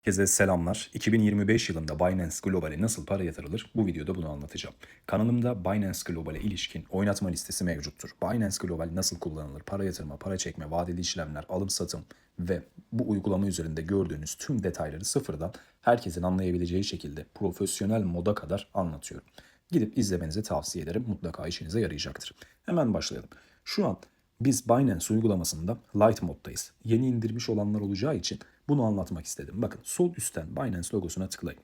Herkese selamlar. 2025 yılında Binance Global'e nasıl para yatırılır? Bu videoda bunu anlatacağım. Kanalımda Binance Global'e ilişkin oynatma listesi mevcuttur. Binance Global nasıl kullanılır? Para yatırma, para çekme, vadeli işlemler, alım satım ve bu uygulama üzerinde gördüğünüz tüm detayları sıfırdan herkesin anlayabileceği şekilde profesyonel moda kadar anlatıyorum. Gidip izlemenizi tavsiye ederim. Mutlaka işinize yarayacaktır. Hemen başlayalım. Şu an biz Binance uygulamasında Light moddayız. Yeni indirmiş olanlar olacağı için bunu anlatmak istedim. Bakın sol üstten Binance logosuna tıklayın.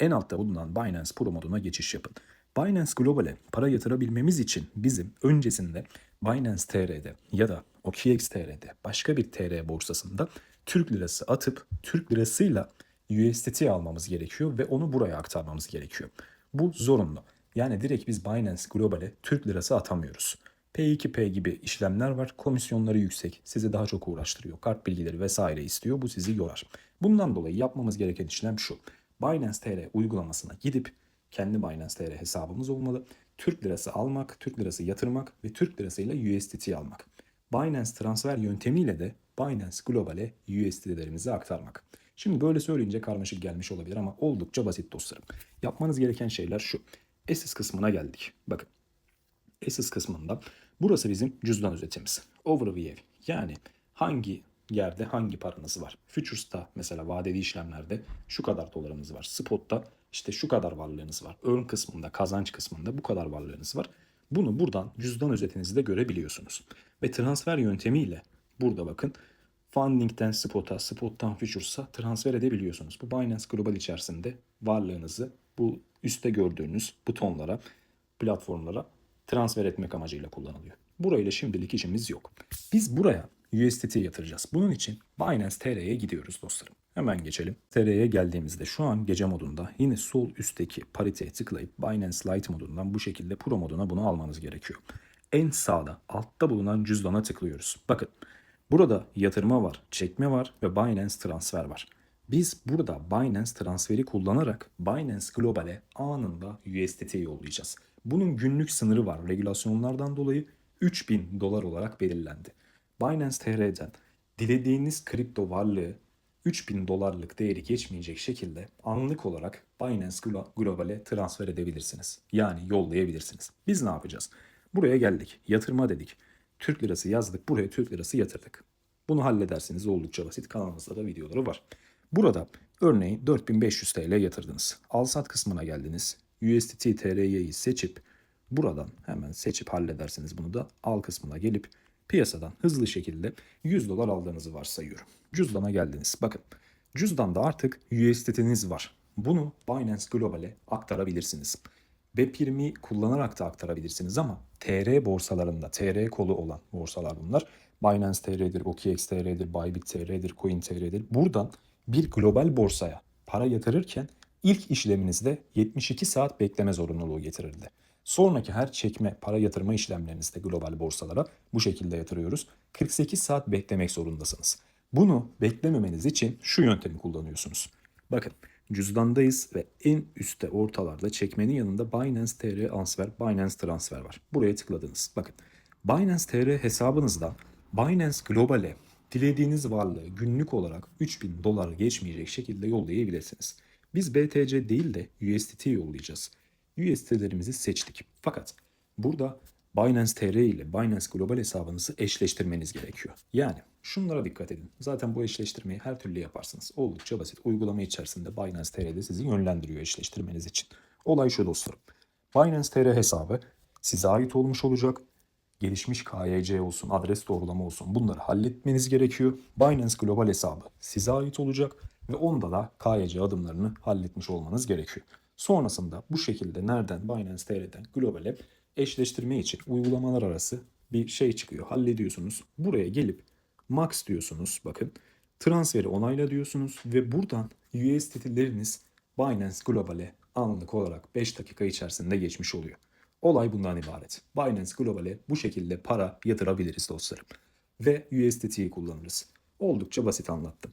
En altta bulunan Binance Pro moduna geçiş yapın. Binance Global'e para yatırabilmemiz için bizim öncesinde Binance TR'de ya da OKX TR'de başka bir TR borsasında Türk lirası atıp Türk lirasıyla USDT almamız gerekiyor ve onu buraya aktarmamız gerekiyor. Bu zorunlu. Yani direkt biz Binance Global'e Türk lirası atamıyoruz. P2P gibi işlemler var. Komisyonları yüksek. Sizi daha çok uğraştırıyor. Kart bilgileri vesaire istiyor. Bu sizi yorar. Bundan dolayı yapmamız gereken işlem şu. Binance TR uygulamasına gidip kendi Binance TR hesabımız olmalı. Türk lirası almak, Türk lirası yatırmak ve Türk lirasıyla USDT almak. Binance transfer yöntemiyle de Binance Global'e USDT'lerimizi aktarmak. Şimdi böyle söyleyince karmaşık gelmiş olabilir ama oldukça basit dostlarım. Yapmanız gereken şeyler şu. Assets kısmına geldik. Bakın Assets kısmında burası bizim cüzdan özetimiz. Overview yani hangi yerde hangi paranız var. Futures'ta mesela vadeli işlemlerde şu kadar dolarımız var. Spot'ta işte şu kadar varlığınız var. Earn kısmında, kazanç kısmında bu kadar varlığınız var. Bunu buradan cüzdan özetinizde görebiliyorsunuz. Ve transfer yöntemiyle burada bakın Funding'den spot'a, spot'tan futures'a transfer edebiliyorsunuz. Bu Binance Global içerisinde varlığınızı bu üstte gördüğünüz butonlara, platformlara transfer etmek amacıyla kullanılıyor. Burayla şimdilik işimiz yok. Biz buraya USDT yatıracağız. Bunun için Binance TR'ye gidiyoruz dostlarım. Hemen geçelim. TR'ye geldiğimizde şu an gece modunda yine sol üstteki pariteye tıklayıp Binance Lite modundan bu şekilde Pro moduna bunu almanız gerekiyor. En sağda altta bulunan cüzdana tıklıyoruz. Bakın burada yatırma var, çekme var ve Binance transfer var. Biz burada Binance transferi kullanarak Binance Global'e anında USDT yollayacağız. Bunun günlük sınırı var. Regülasyonlardan dolayı 3000 dolar olarak belirlendi. Binance TR'den dilediğiniz kripto varlığı 3000 dolarlık değeri geçmeyecek şekilde anlık olarak Binance Glo- Global'e transfer edebilirsiniz. Yani yollayabilirsiniz. Biz ne yapacağız? Buraya geldik. Yatırma dedik. Türk lirası yazdık. Buraya Türk lirası yatırdık. Bunu halledersiniz oldukça basit. Kanalımızda da videoları var. Burada örneğin 4500 TL yatırdınız. Al sat kısmına geldiniz. USDT TRY'yi seçip buradan hemen seçip halledersiniz bunu da al kısmına gelip piyasadan hızlı şekilde 100 dolar aldığınızı varsayıyorum. Cüzdana geldiniz. Bakın cüzdanda artık USDT'niz var. Bunu Binance Global'e aktarabilirsiniz. Web20 kullanarak da aktarabilirsiniz ama TR borsalarında, TR kolu olan borsalar bunlar. Binance TR'dir, OKX TR'dir, Bybit TR'dir, Coin TR'dir. Buradan bir global borsaya para yatırırken ilk işleminizde 72 saat bekleme zorunluluğu getirildi. Sonraki her çekme, para yatırma işlemlerinizde global borsalara bu şekilde yatırıyoruz. 48 saat beklemek zorundasınız. Bunu beklememeniz için şu yöntemi kullanıyorsunuz. Bakın cüzdandayız ve en üstte ortalarda çekmenin yanında Binance TR transfer, Binance transfer var. Buraya tıkladınız. Bakın Binance TR hesabınızda Binance Global'e dilediğiniz varlığı günlük olarak 3000 dolar geçmeyecek şekilde yollayabilirsiniz. Biz BTC değil de USDT yollayacağız. USDT'lerimizi seçtik. Fakat burada Binance TR ile Binance Global hesabınızı eşleştirmeniz gerekiyor. Yani şunlara dikkat edin. Zaten bu eşleştirmeyi her türlü yaparsınız. Oldukça basit. Uygulama içerisinde Binance TR'de sizi yönlendiriyor eşleştirmeniz için. Olay şu dostlarım. Binance TR hesabı size ait olmuş olacak gelişmiş KYC olsun, adres doğrulama olsun bunları halletmeniz gerekiyor. Binance Global hesabı size ait olacak ve onda da KYC adımlarını halletmiş olmanız gerekiyor. Sonrasında bu şekilde nereden Binance TR'den Global'e eşleştirme için uygulamalar arası bir şey çıkıyor. Hallediyorsunuz. Buraya gelip Max diyorsunuz. Bakın transferi onayla diyorsunuz ve buradan USDT'leriniz Binance Global'e anlık olarak 5 dakika içerisinde geçmiş oluyor. Olay bundan ibaret. Binance Global'e bu şekilde para yatırabiliriz dostlarım. Ve USDT'yi kullanırız. Oldukça basit anlattım.